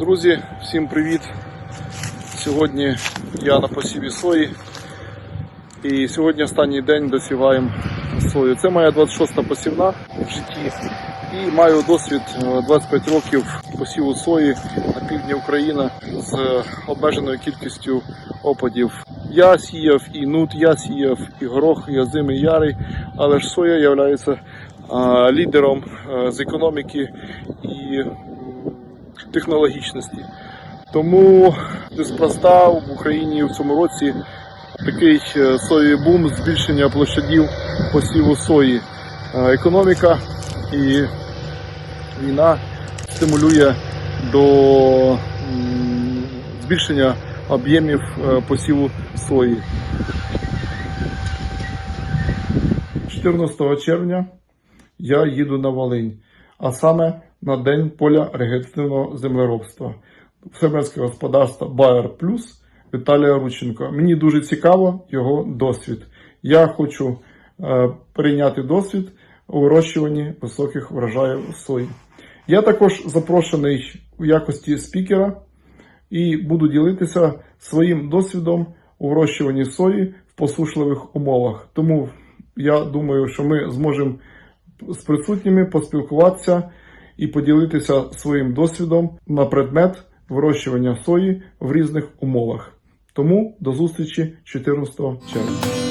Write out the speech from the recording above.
Друзі, всім привіт! Сьогодні я на посіві сої. І сьогодні останній день досіваємо сою. Це моя 26-та посівна в житті. І маю досвід е, 25 років посіву сої на півдні України з обмеженою кількістю опадів. Я сіяв і нут, я сіяв і горох, і озимий ярий, але ж соя є лідером е, з економіки і технологічності. Тому неспроста в Україні в цьому році такий е, соєвий бум, збільшення площадів посіву сої. Е, Економіка і війна стимулює до збільшення об'ємів е, посіву сої. 14 червня я їду на Волинь, а саме на день поля регенеративного землеробства. Фермерське господарство Bayer Plus Віталія Рученко. Мені дуже цікаво його досвід. Я хочу е, перейняти досвід у вирощуванні високих врожаїв сої. Я також запрошений у якості спікера і буду ділитися своїм досвідом у вирощуванні сої в посушливих умовах. Тому я думаю, що ми зможемо з присутніми поспілкуватися і поділитися своїм досвідом на предмет вирощування сої в різних умовах. Тому до зустрічі 14 червня.